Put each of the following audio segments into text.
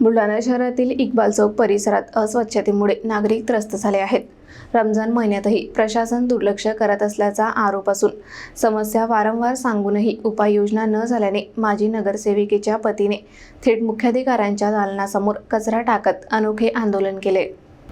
बुलढाणा शहरातील इक्बाल चौक परिसरात अस्वच्छतेमुळे नागरिक त्रस्त झाले आहेत. रमजान महिन्यातही प्रशासन दुर्लक्ष करत असल्याचा आरोप असून समस्या वारंवार सांगूनही उपाययोजना न झाल्याने माजी नगरसेविकेच्या पतीने थेट मुख्याधिकाऱ्यांच्या दालनासमोर कचरा टाकत अनोखे आंदोलन केले.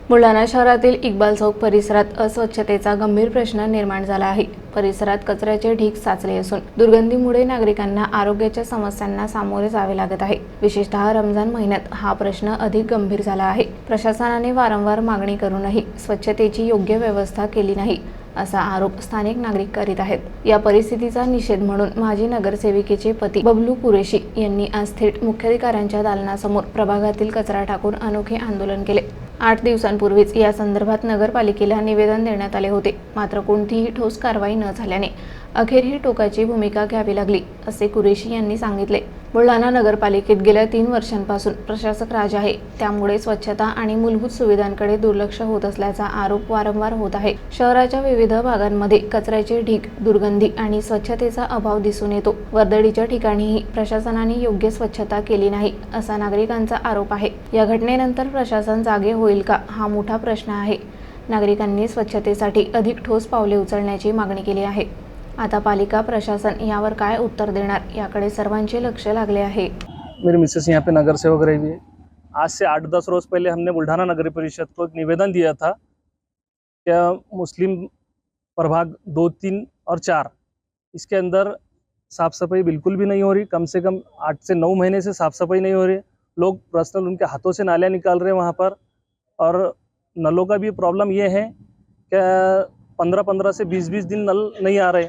बुलढाणा शहरातील इक्बाल चौक परिसरात अस्वच्छतेचा गंभीर प्रश्न निर्माण झाला आहे. परिसरात कचऱ्याचे ढीग साचले असून दुर्गंधीमुळे नागरिकांना आरोग्याच्या समस्यांना सामोरे जावे लागत आहे. विशेषतः रमजान महिन्यात हा प्रश्न अधिक गंभीर झाला आहे. प्रशासनाने वारंवार मागणी करूनही स्वच्छतेची योग्य व्यवस्था केली नाही असा आरोप स्थानिक नागरिक करीत आहेत. या परिस्थितीचा निषेध म्हणून माजी नगरसेविकेचे पती बबलू कुरेशी यांनी आज थेट मुख्याधिकाऱ्यांच्या दालनासमोर प्रभागातील कचरा टाकून अनोखे आंदोलन केले. आठ दिवसांपूर्वीच या संदर्भात नगरपालिकेला निवेदन देण्यात आले होते. मात्र कोणतीही ठोस कारवाई न झाल्याने अखेर ही टोकाची भूमिका घ्यावी लागली असे कुरेशी यांनी सांगितले. बुलढाणा नगरपालिकेत गेल्या तीन वर्षांपासून प्रशासक राज आहे. त्यामुळे स्वच्छता आणि मूलभूत सुविधांकडे दुर्लक्ष होत असल्याचा आरोप वारंवार होत आहे. शहराच्या विविध भागांमध्ये कचऱ्याचे ढीग दुर्गंधी आणि स्वच्छतेचा अभाव दिसून येतो. वर्दळीच्या ठिकाणीही प्रशासनाने योग्य स्वच्छता केली नाही असा नागरिकांचा आरोप आहे. या घटनेनंतर प्रशासन जागे होईल का हा मोठा प्रश्न आहे. नागरिकांनी स्वच्छतेसाठी अधिक ठोस पावले उचलण्याची मागणी केली आहे. आता पालिका प्रशासन यावर काय उत्तर देणार? याकडे सर्वांचे लक्ष लागले आहे. मेरी मिसेस यहाँ पे नगर सेवक रही है। आज से आठ दस रोज पहले हमने बुल्ढाना नगर परिषद को एक निवेदन दिया था क्या मुस्लिम प्रभाग दो तीन और चार इसके अंदर साफ़ सफाई बिल्कुल भी नहीं हो रही। कम से कम आठ से नौ महीने से साफ़ सफाई नहीं हो रही। लोग पर्सनल उनके हाथों से नालियाँ निकाल रहे हैं वहाँ पर। और नलों का भी प्रॉब्लम ये है क्या पंद्रह पंद्रह से बीस बीस दिन नल नहीं आ रहे।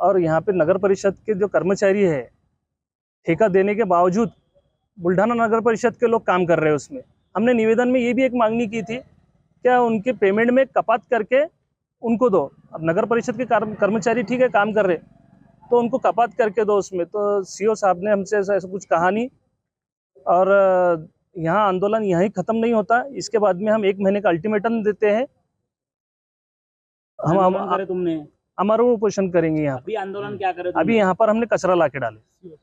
और यहाँ पे नगर परिषद के जो कर्मचारी है, ठेका देने के बावजूद बुल्ढाना नगर परिषद के लोग काम कर रहे हैं उसमें। हमने निवेदन में ये भी एक मांगनी की थी, क्या उनके पेमेंट में कपात करके उनको दो। अब नगर परिषद के कर्मचारी ठीक है, काम कर रहे तो उनको कपात करके दो उसमें। तो सीओ साहब ने हमसे ऐसा कुछ कहा नहीं। और यहाँ आंदोलन यहीं ख़त्म नहीं होता, इसके बाद में हम एक महीने का अल्टीमेटम देते हैं। हम हम करे तुमने अमर पोषण करेंगे यहाँ अभी आंदोलन क्या करे अभी यहाँ पर हमने कचरा ला के डाले।